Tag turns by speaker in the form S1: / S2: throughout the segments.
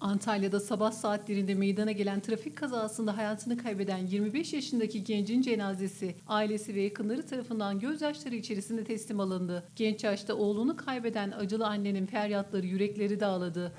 S1: Antalya'da sabah saatlerinde meydana gelen trafik kazasında hayatını kaybeden 25 yaşındaki gencin cenazesi ailesi ve yakınları tarafından gözyaşları içerisinde teslim alındı. Genç yaşta oğlunu kaybeden acılı annenin feryatları yürekleri dağladı.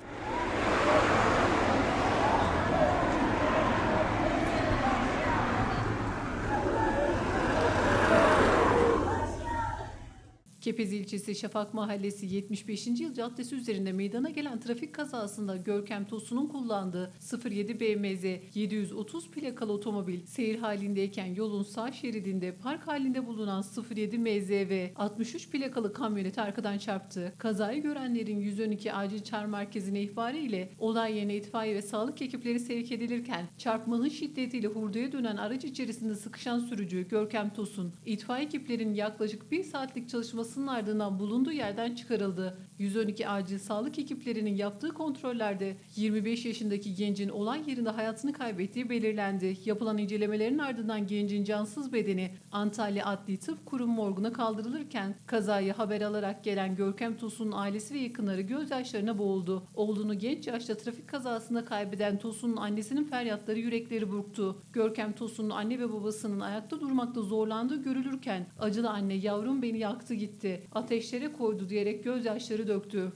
S1: Kepez ilçesi Şafak Mahallesi 75. yıl caddesi üzerinde meydana gelen trafik kazasında Görkem Tosun'un kullandığı 07 BMZ 730 plakalı otomobil seyir halindeyken yolun sağ şeridinde park halinde bulunan 07 MZV 63 plakalı kamyonet arkadan çarptı. Kazayı görenlerin 112 acil çağrı merkezine ihbarı ile olay yerine itfaiye ve sağlık ekipleri sevk edilirken çarpmanın şiddetiyle hurdaya dönen araç içerisinde sıkışan sürücü Görkem Tosun itfaiye ekiplerinin yaklaşık bir saatlik çalışmasının ardından bulunduğu yerden çıkarıldı. 112 acil sağlık ekiplerinin yaptığı kontrollerde 25 yaşındaki gencin olay yerinde hayatını kaybettiği belirlendi. Yapılan incelemelerin ardından gencin cansız bedeni Antalya Adli Tıp Kurum morguna kaldırılırken kazayı haber alarak gelen Görkem Tosun'un ailesi ve yakınları gözyaşlarına boğuldu. Oğlunu genç yaşta trafik kazasında kaybeden Tosun'un annesinin feryatları yürekleri burktu. Görkem Tosun'un anne ve babasının ayakta durmakta zorlandığı görülürken acılı anne yavrum beni yaktı gitti, etti, ateşlere koydu diyerek gözyaşları döktü.